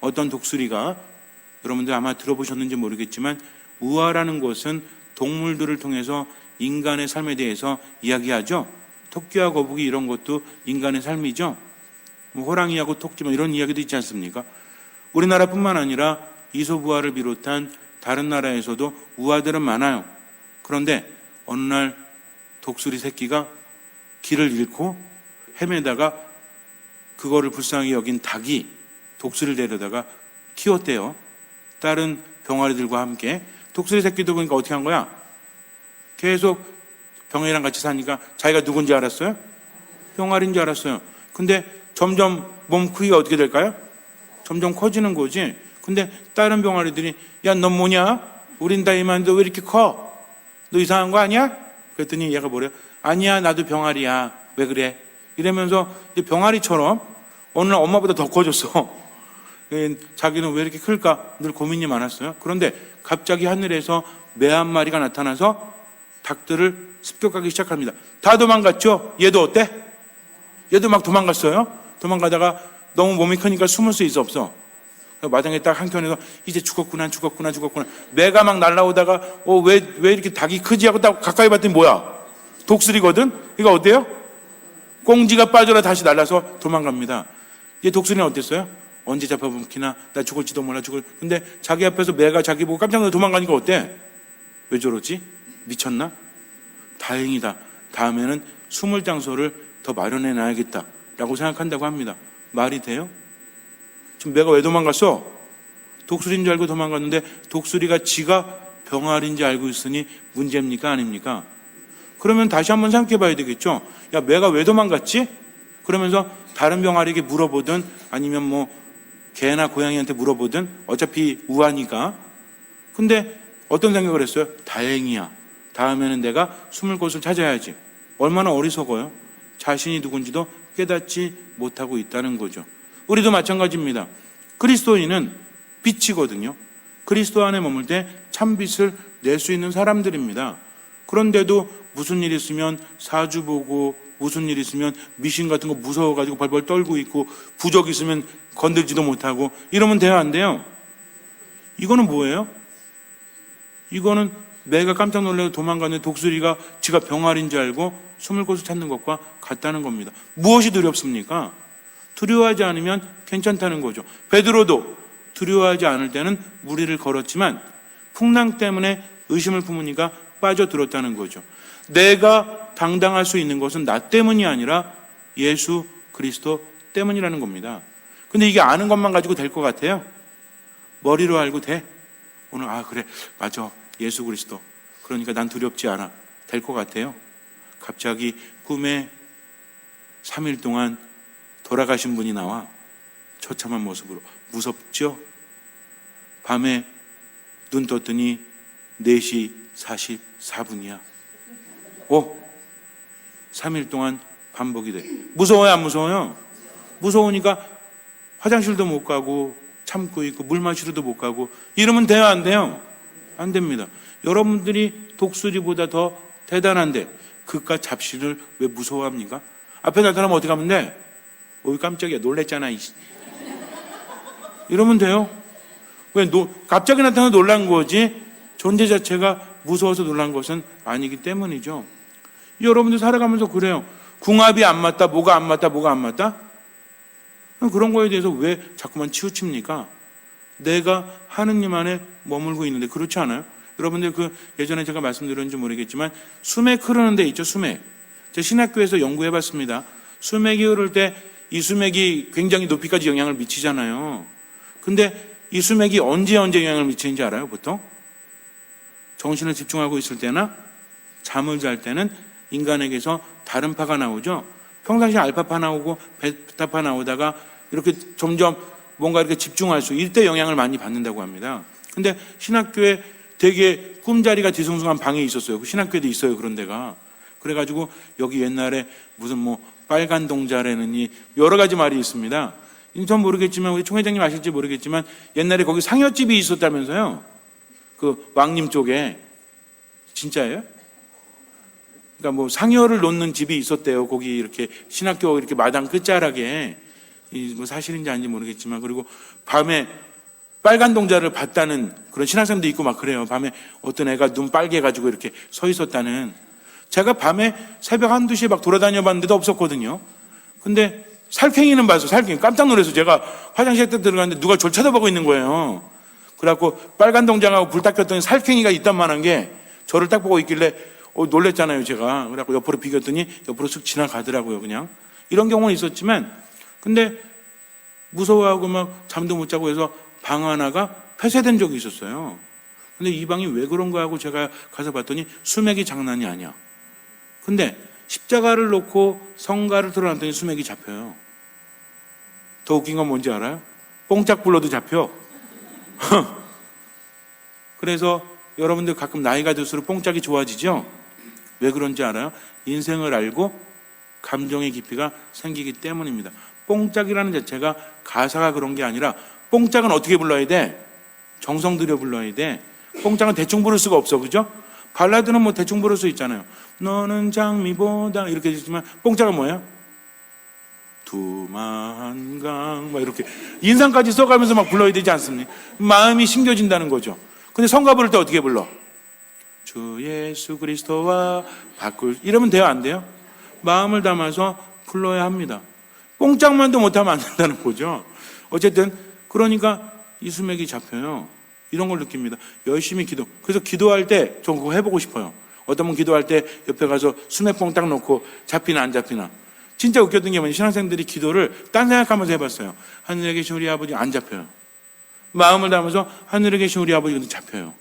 어떤 독수리가 여러분들 아마 들어보셨는지 모르겠지만 우화라는 것은 동물들을 통해서 인간의 삶에 대해서 이야기하죠. 토끼와 거북이 이런 것도 인간의 삶이죠. 뭐 호랑이하고 토끼 뭐 이런 이야기도 있지 않습니까? 우리나라뿐만 아니라 이소부화를 비롯한 다른 나라에서도 우화들은 많아요. 그런데 어느 날 독수리 새끼가 길을 잃고 헤매다가 그거를 불쌍히 여긴 닭이 독수리를 데려다가 키웠대요. 다른 병아리들과 함께 독수리 새끼도 보니까 어떻게 한 거야? 계속 병아리랑 같이 사니까 자기가 누군지 알았어요? 병아리인 줄 알았어요. 근데 점점 몸 크기가 어떻게 될까요? 점점 커지는 거지. 근데 다른 병아리들이 야, 넌 뭐냐? 우린 다 이만데 왜 이렇게 커? 너 이상한 거 아니야? 그랬더니 얘가 뭐래요? 아니야, 나도 병아리야. 왜 그래? 이러면서 병아리처럼 어느 날 엄마보다 더 커졌어. 예, 자기는 왜 이렇게 클까? 늘 고민이 많았어요. 그런데 갑자기 하늘에서 매 한 마리가 나타나서 닭들을 습격하기 시작합니다. 다 도망갔죠? 얘도 어때? 얘도 막 도망갔어요. 도망가다가 너무 몸이 크니까 숨을 수 있어 없어. 마당에 딱 한켠에서 이제 죽었구나 죽었구나 죽었구나 매가 막 날라오다가 어 왜 왜 이렇게 닭이 크지 하고 딱 가까이 봤더니 뭐야 독수리거든 이거 어때요? 꽁지가 빠져라 다시 날라서 도망갑니다. 이제 독수리는 어땠어요? 언제 잡아먹히나 나 죽을지도 몰라 죽을 근데 자기 앞에서 매가 자기 보고 깜짝 놀라 도망가니까 어때? 왜 저러지? 미쳤나? 다행이다. 다음에는 숨을 장소를 더 마련해 놔야겠다 라고 생각한다고 합니다. 말이 돼요? 지금 매가 왜 도망갔어? 독수리인 줄 알고 도망갔는데 독수리가 지가 병아리인 줄 알고 있으니 문제입니까? 아닙니까? 그러면 다시 한번 생각해 봐야 되겠죠? 야, 매가 왜 도망갔지? 그러면서 다른 병아리에게 물어보든 아니면 뭐 개나 고양이한테 물어보든 어차피 우하니까. 근데 어떤 생각을 했어요? 다행이야. 다음에는 내가 숨을 곳을 찾아야지. 얼마나 어리석어요? 자신이 누군지도 깨닫지 못하고 있다는 거죠. 우리도 마찬가지입니다. 그리스도인은 빛이거든요. 그리스도 안에 머물 때 참빛을 낼 수 있는 사람들입니다. 그런데도 무슨 일 있으면 사주 보고 무슨 일 있으면 미신 같은 거 무서워가지고 벌벌 떨고 있고 부적 있으면 건들지도 못하고 이러면 돼요 안 돼요? 이거는 뭐예요? 이거는 내가 깜짝 놀라서 도망가는 독수리가 지가 병아리인 줄 알고 숨을 곳을 찾는 것과 같다는 겁니다. 무엇이 두렵습니까? 두려워하지 않으면 괜찮다는 거죠. 베드로도 두려워하지 않을 때는 무리를 걸었지만 풍랑 때문에 의심을 품으니까 빠져들었다는 거죠. 내가 당당할 수 있는 것은 나 때문이 아니라 예수 그리스도 때문이라는 겁니다. 근데 이게 아는 것만 가지고 될 것 같아요? 머리로 알고 돼? 오늘 아 그래 맞아 예수 그리스도 그러니까 난 두렵지 않아 될 것 같아요? 갑자기 꿈에 3일 동안 돌아가신 분이 나와 처참한 모습으로 무섭죠? 밤에 눈 떴더니 4시 44분이야. 오, 3일 동안 반복이 돼. 무서워요, 안 무서워요? 무서우니까 화장실도 못 가고 참고 있고 물 마시러도 못 가고 이러면 돼요, 안 돼요? 안 됩니다. 여러분들이 독수리보다 더 대단한데 그깟 잡신을 왜 무서워합니까? 앞에 나타나면 어떻게 하면 돼? 어이 깜짝이야 놀랬잖아. 이러면 돼요. 왜 노, 갑자기 나타나 놀란 거지 존재 자체가 무서워서 놀란 것은 아니기 때문이죠. 여러분들 살아가면서 그래요. 궁합이 안 맞다, 뭐가 안 맞다, 뭐가 안 맞다? 그런 거에 대해서 왜 자꾸만 치우칩니까? 내가 하느님 안에 머물고 있는데 그렇지 않아요? 여러분들 그 예전에 제가 말씀드렸는지 모르겠지만 수맥 흐르는 데 있죠, 수맥. 제가 신학교에서 연구해 봤습니다. 수맥이 흐를 때 이 수맥이 굉장히 높이까지 영향을 미치잖아요. 근데 이 수맥이 언제 언제 영향을 미치는지 알아요, 보통? 정신을 집중하고 있을 때나 잠을 잘 때는 인간에게서 다른 파가 나오죠. 평상시에 알파파 나오고 베타파 나오다가 이렇게 점점 뭔가 이렇게 집중할 수 이때 영향을 많이 받는다고 합니다. 근데 신학교에 되게 꿈자리가 뒤숭숭한 방이 있었어요. 그 신학교에도 있어요. 그런 데가. 그래가지고 여기 옛날에 무슨 뭐 빨간 동자라느니 여러 가지 말이 있습니다. 전 모르겠지만 우리 총회장님 아실지 모르겠지만 옛날에 거기 상여집이 있었다면서요. 그 왕님 쪽에 진짜예요? 그러니까 뭐 상여를 놓는 집이 있었대요. 거기 이렇게 신학교 이렇게 마당 끝자락에 이뭐 사실인지 아닌지 모르겠지만 그리고 밤에 빨간 동자를 봤다는 그런 신학생도 있고 막 그래요. 밤에 어떤 애가 눈 빨개 해가지고 이렇게 서 있었다는. 제가 밤에 새벽 한두 시에 막 돌아다녀 봤는데도 없었거든요. 근데 살쾡이는 봐서 살쾡이 깜짝 놀라서 제가 화장실 때 들어갔는데 누가 저를 쳐다보고 있는 거예요. 그래갖고 빨간 동장하고 불딱 켰더니 살쾡이가 있단 말한 게 저를 딱 보고 있길래 어, 놀랬잖아요, 제가. 그래갖고 옆으로 비겼더니 옆으로 쓱 지나가더라고요, 그냥. 이런 경우는 있었지만, 근데 무서워하고 막 잠도 못 자고 해서 방 하나가 폐쇄된 적이 있었어요. 근데 이 방이 왜 그런가 하고 제가 가서 봤더니 수맥이 장난이 아니야. 근데 십자가를 놓고 성가를 드러났더니 수맥이 잡혀요. 더 웃긴 건 뭔지 알아요? 뽕짝 불러도 잡혀. 그래서 여러분들 가끔 나이가 들수록 뽕짝이 좋아지죠? 왜 그런지 알아요? 인생을 알고 감정의 깊이가 생기기 때문입니다. 뽕짝이라는 자체가 가사가 그런 게 아니라 뽕짝은 어떻게 불러야 돼? 정성 들여 불러야 돼. 뽕짝은 대충 부를 수가 없어, 그죠? 발라드는 뭐 대충 부를 수 있잖아요. 너는 장미보다 이렇게 했지만 뽕짝은 뭐예요? 두만강 막 이렇게 인상까지 써가면서 막 불러야 되지 않습니까? 마음이 심겨진다는 거죠. 근데 성가 부를 때 어떻게 불러? 주 예수 그리스도와 바꿀 이러면 돼요 안 돼요? 마음을 담아서 불러야 합니다. 뽕짝만도 못하면 안 된다는 거죠. 어쨌든 그러니까 이 수맥이 잡혀요. 이런 걸 느낍니다. 열심히 기도. 그래서 기도할 때 전 그거 해보고 싶어요. 어떤 분 기도할 때 옆에 가서 수맥봉 딱 놓고 잡히나 안 잡히나. 진짜 웃겼던 게 뭐냐면 신학생들이 기도를 딴 생각하면서 해봤어요. 하늘에 계신 우리 아버지 안 잡혀요. 마음을 담아서 하늘에 계신 우리 아버지 근데 잡혀요.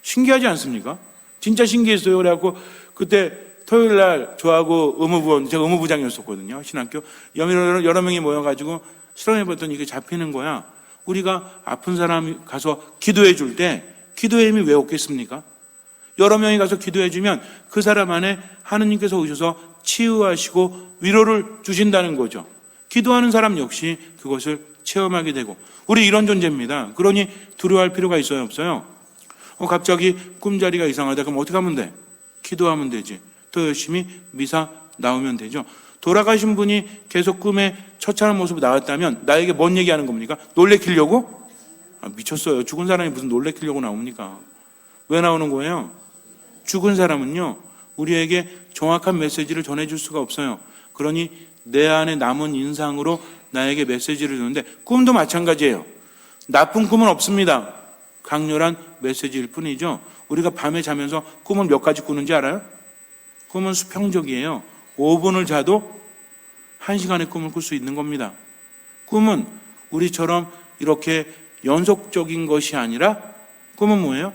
신기하지 않습니까? 진짜 신기했어요. 그래갖고 그때 토요일 날 저하고 의무부원, 제가 의무부장이었었거든요. 신학교. 여러, 여러 명이 모여가지고 실험해봤더니 이게 잡히는 거야. 우리가 아픈 사람이 가서 기도해 줄 때 기도의 힘이 왜 없겠습니까? 여러 명이 가서 기도해 주면 그 사람 안에 하느님께서 오셔서 치유하시고 위로를 주신다는 거죠. 기도하는 사람 역시 그것을 체험하게 되고 우리 이런 존재입니다. 그러니 두려워할 필요가 있어요, 없어요? 어, 갑자기 꿈자리가 이상하다. 그럼 어떻게 하면 돼? 기도하면 되지. 더 열심히 미사 나오면 되죠. 돌아가신 분이 계속 꿈에 처참한 모습으로 나왔다면 나에게 뭔 얘기하는 겁니까? 놀래키려고? 아, 미쳤어요. 죽은 사람이 무슨 놀래키려고 나옵니까? 왜 나오는 거예요? 죽은 사람은요, 우리에게 정확한 메시지를 전해줄 수가 없어요. 그러니 내 안에 남은 인상으로 나에게 메시지를 주는데 꿈도 마찬가지예요. 나쁜 꿈은 없습니다. 강렬한 메시지일 뿐이죠. 우리가 밤에 자면서 꿈을 몇 가지 꾸는지 알아요? 꿈은 수평적이에요. 5분을 자도 1시간의 꿈을 꿀 수 있는 겁니다. 꿈은 우리처럼 이렇게 연속적인 것이 아니라 꿈은 뭐예요?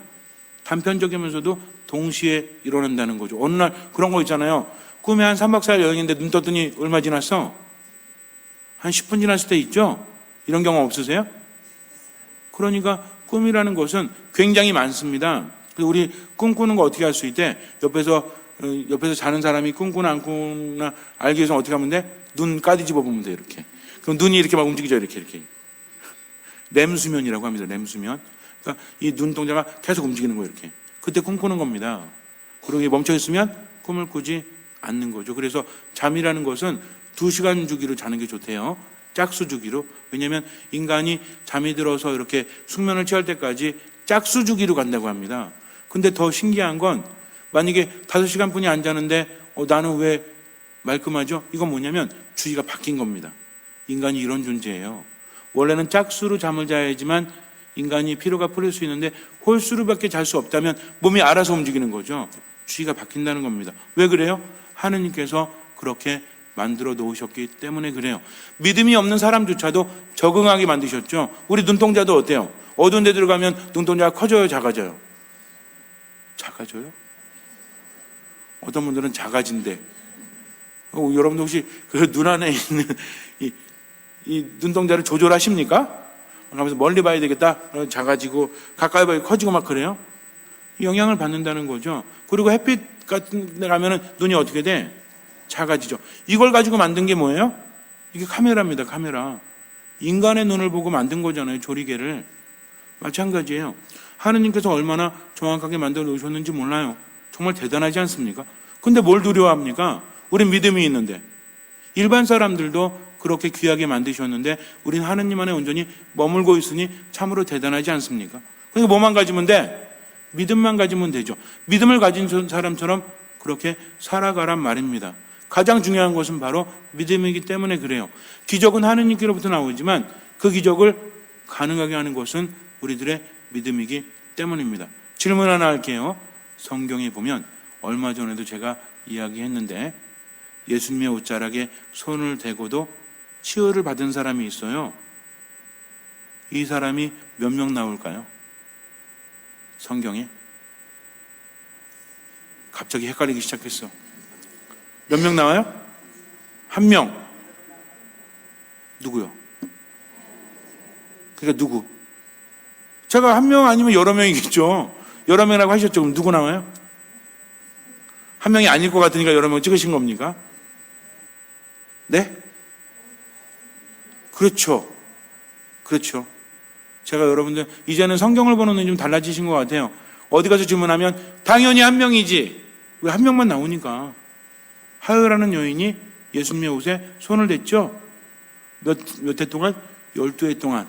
단편적이면서도 동시에 일어난다는 거죠. 어느 날 그런 거 있잖아요. 꿈에 한 3박 4일 여행인데 눈 떴더니 얼마 지났어? 한 10분 지났을 때 있죠? 이런 경험 없으세요? 그러니까 꿈이라는 것은 굉장히 많습니다. 우리 꿈꾸는 거 어떻게 할 수 있대? 옆에서 어, 옆에서 자는 사람이 꿈꾸나 안 꾸나 알기 위해서 어떻게 하면 돼? 눈 까디집어 보면 돼 이렇게. 그럼 눈이 이렇게 막 움직이죠 이렇게 이렇게. 렘수면이라고 합니다. 렘수면. 그러니까 이 눈동자가 계속 움직이는 거예요 이렇게. 그때 꿈꾸는 겁니다. 그리고 이게 멈춰 있으면 꿈을 꾸지 않는 거죠. 그래서 잠이라는 것은 두 시간 주기로 자는 게 좋대요. 짝수 주기로. 왜냐하면 인간이 잠이 들어서 이렇게 숙면을 취할 때까지 짝수 주기로 간다고 합니다. 근데 더 신기한 건 만약에 다섯 시간 뿐이 안 자는데 어, 나는 왜 말끔하죠? 이건 뭐냐면 주의가 바뀐 겁니다. 인간이 이런 존재예요. 원래는 짝수로 잠을 자야지만 인간이 피로가 풀릴 수 있는데 홀수로밖에 잘 수 없다면 몸이 알아서 움직이는 거죠. 주의가 바뀐다는 겁니다. 왜 그래요? 하느님께서 그렇게 만들어 놓으셨기 때문에 그래요. 믿음이 없는 사람조차도 적응하게 만드셨죠. 우리 눈동자도 어때요? 어두운 데 들어가면 눈동자가 커져요, 작아져요? 작아져요? 어떤 분들은 작아진대. 어, 여러분들 혹시 그 눈 안에 있는 이, 이 눈동자를 조절하십니까? 그러면서 멀리 봐야 되겠다. 어, 작아지고 가까이 봐야 커지고 막 그래요. 영향을 받는다는 거죠. 그리고 햇빛 같은 데 가면은 눈이 어떻게 돼? 작아지죠. 이걸 가지고 만든 게 뭐예요? 이게 카메라입니다. 카메라. 인간의 눈을 보고 만든 거잖아요. 조리개를. 마찬가지예요. 하느님께서 얼마나 정확하게 만들어 놓으셨는지 몰라요. 정말 대단하지 않습니까? 근데 뭘 두려워합니까? 우리 믿음이 있는데. 일반 사람들도 그렇게 귀하게 만드셨는데 우린 하느님 안에 온전히 머물고 있으니 참으로 대단하지 않습니까? 그러니까 뭐만 가지면 돼? 믿음만 가지면 되죠. 믿음을 가진 사람처럼 그렇게 살아가란 말입니다. 가장 중요한 것은 바로 믿음이기 때문에 그래요. 기적은 하느님께로부터 나오지만 그 기적을 가능하게 하는 것은 우리들의 믿음이기 때문입니다. 질문 하나 할게요. 성경에 보면 얼마 전에도 제가 이야기했는데 예수님의 옷자락에 손을 대고도 치유를 받은 사람이 있어요. 이 사람이 몇 명 나올까요? 성경에? 갑자기 헷갈리기 시작했어. 몇 명 나와요? 한 명. 누구요? 그러니까 누구? 제가 한 명 아니면 여러 명이겠죠. 여러 명이라고 하셨죠. 그럼 누구 나와요? 한 명이 아닐 것 같으니까 여러 명 찍으신 겁니까? 네? 그렇죠. 그렇죠. 제가 여러분들 이제는 성경을 보는 눈이 좀 달라지신 것 같아요. 어디 가서 주문하면 당연히 한 명이지. 왜 한 명만 나오니까. 하여라는 여인이 예수님의 옷에 손을 댔죠. 몇, 몇 해 동안? 열두 해 동안.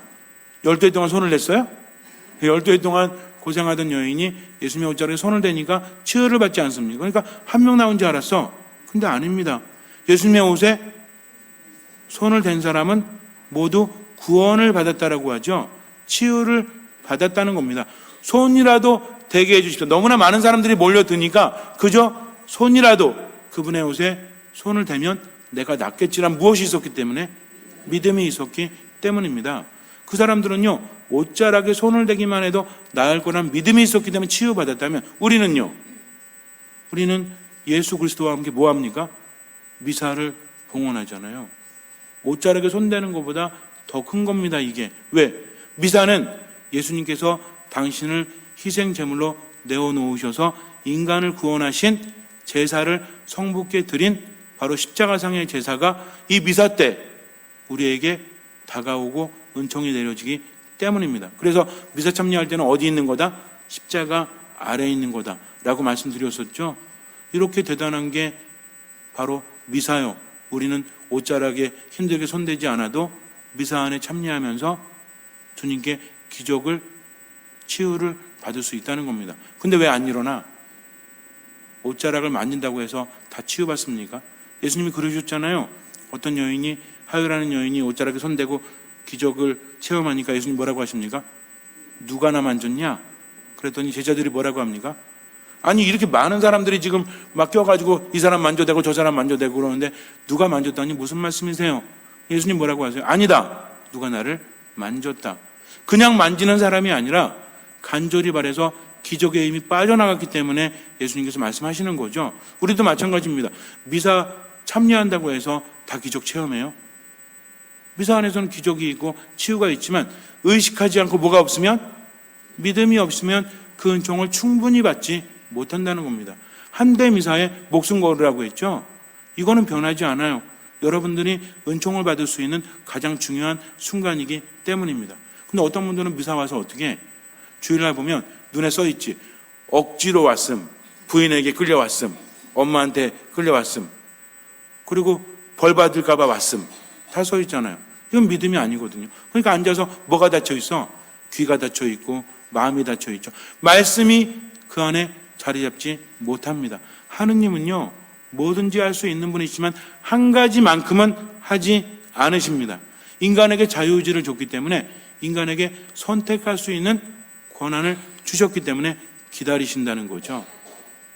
열두 해 동안 손을 댔어요? 열두 해 동안 고생하던 여인이 예수님의 옷자락에 손을 대니까 치유를 받지 않습니까? 그러니까 한 명 나온 줄 알았어. 근데 아닙니다. 예수님의 옷에 손을 댄 사람은 모두 구원을 받았다라고 하죠. 치유를 받았다는 겁니다. 손이라도 대게 해주십시오. 너무나 많은 사람들이 몰려드니까 그저 손이라도 그분의 옷에 손을 대면 내가 낫겠지란 무엇이 있었기 때문에 믿음이 있었기 때문입니다. 그 사람들은요, 옷자락에 손을 대기만 해도 나을 거란 믿음이 있었기 때문에 치유받았다면 우리는요, 우리는 예수 그리스도와 함께 뭐 합니까? 미사를 봉헌하잖아요. 옷자락에 손대는 것보다 더 큰 겁니다, 이게. 왜? 미사는 예수님께서 당신을 희생 제물로 내어 놓으셔서 인간을 구원하신 제사를 성부께 드린 바로 십자가상의 제사가 이 미사 때 우리에게 다가오고 은총이 내려지기 때문입니다. 그래서 미사 참여할 때는 어디 있는 거다? 십자가 아래에 있는 거다라고 말씀드렸었죠. 이렇게 대단한 게 바로 미사요. 우리는 옷자락에 힘들게 손대지 않아도 미사 안에 참여하면서 주님께 기적을 치유를 받을 수 있다는 겁니다. 근데 왜 안 일어나? 옷자락을 만진다고 해서 다 치유받습니까? 예수님이 그러셨잖아요. 어떤 여인이 하유라는 여인이 옷자락에 손대고 기적을 체험하니까 예수님 뭐라고 하십니까? 누가 나 만졌냐? 그랬더니 제자들이 뭐라고 합니까? 아니 이렇게 많은 사람들이 지금 막 껴가지고 이 사람 만져대고 저 사람 만져대고 그러는데 누가 만졌다니 무슨 말씀이세요? 예수님 뭐라고 하세요? 아니다. 누가 나를 만졌다. 그냥 만지는 사람이 아니라 간절히 바래서 기적의 힘이 빠져나갔기 때문에 예수님께서 말씀하시는 거죠. 우리도 마찬가지입니다. 미사 참여한다고 해서 다 기적 체험해요. 미사 안에서는 기적이 있고 치유가 있지만 의식하지 않고 뭐가 없으면 믿음이 없으면 그 은총을 충분히 받지 못한다는 겁니다. 한대 미사에 목숨 걸으라고 했죠. 이거는 변하지 않아요. 여러분들이 은총을 받을 수 있는 가장 중요한 순간이기 때문입니다. 근데 어떤 분들은 미사 와서 어떻게 해? 주일날 보면 눈에 써 있지. 억지로 왔음. 부인에게 끌려왔음. 엄마한테 끌려왔음. 그리고 벌 받을까봐 왔음. 다 써 있잖아요. 이건 믿음이 아니거든요. 그러니까 앉아서 뭐가 닫혀 있어? 귀가 닫혀 있고 마음이 닫혀 있죠. 말씀이 그 안에 자리 잡지 못합니다. 하느님은요, 뭐든지 할 수 있는 분이지만 한 가지만큼은 하지 않으십니다. 인간에게 자유의지를 줬기 때문에 인간에게 선택할 수 있는 권한을 주셨기 때문에 기다리신다는 거죠.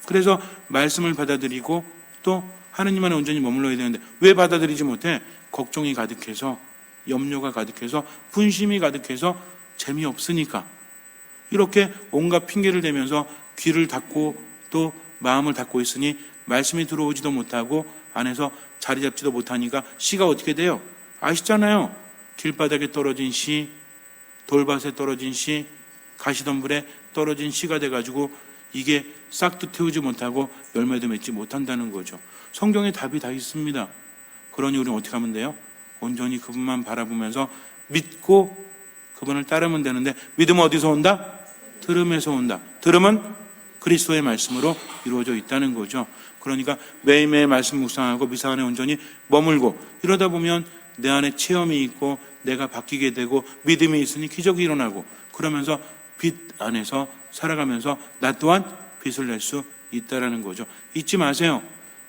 그래서 말씀을 받아들이고 또 하느님 안에 온전히 머물러야 되는데 왜 받아들이지 못해? 걱정이 가득해서 염려가 가득해서 분심이 가득해서 재미없으니까 이렇게 온갖 핑계를 대면서 귀를 닫고 또 마음을 닫고 있으니 말씀이 들어오지도 못하고 안에서 자리 잡지도 못하니까 씨가 어떻게 돼요? 아시잖아요. 길바닥에 떨어진 씨, 돌밭에 떨어진 씨, 가시덤불에 떨어진 씨가 돼가지고 이게 싹도 태우지 못하고 열매도 맺지 못한다는 거죠. 성경에 답이 다 있습니다. 그러니 우리는 어떻게 하면 돼요? 온전히 그분만 바라보면서 믿고 그분을 따르면 되는데 믿음은 어디서 온다? 들음에서 온다. 들음은 그리스도의 말씀으로 이루어져 있다는 거죠. 그러니까 매일매일 말씀 묵상하고 미사 안에 온전히 머물고 이러다 보면 내 안에 체험이 있고 내가 바뀌게 되고 믿음이 있으니 기적이 일어나고 그러면서 빛 안에서 살아가면서 나 또한 빛을 낼 수 있다라는 거죠. 잊지 마세요.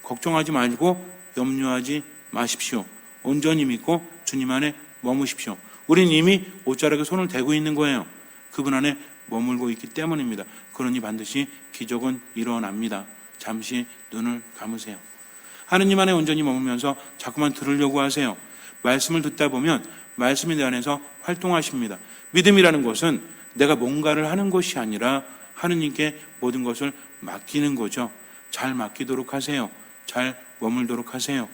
걱정하지 말고 염려하지 마십시오. 온전히 믿고 주님 안에 머무십시오. 우린 이미 옷자락에 손을 대고 있는 거예요. 그분 안에 머물고 있기 때문입니다. 그러니 반드시 기적은 일어납니다. 잠시 눈을 감으세요. 하느님 안에 온전히 머물면서 자꾸만 들으려고 하세요. 말씀을 듣다 보면 말씀에 대한해서 활동하십니다. 믿음이라는 것은 내가 뭔가를 하는 것이 아니라 하느님께 모든 것을 맡기는 거죠. 잘 맡기도록 하세요. 잘 머물도록 하세요.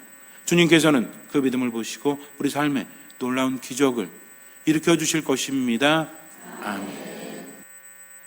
주님께서는 그 믿음을 보시고 우리 삶에 놀라운 기적을 일으켜 주실 것입니다. 아멘.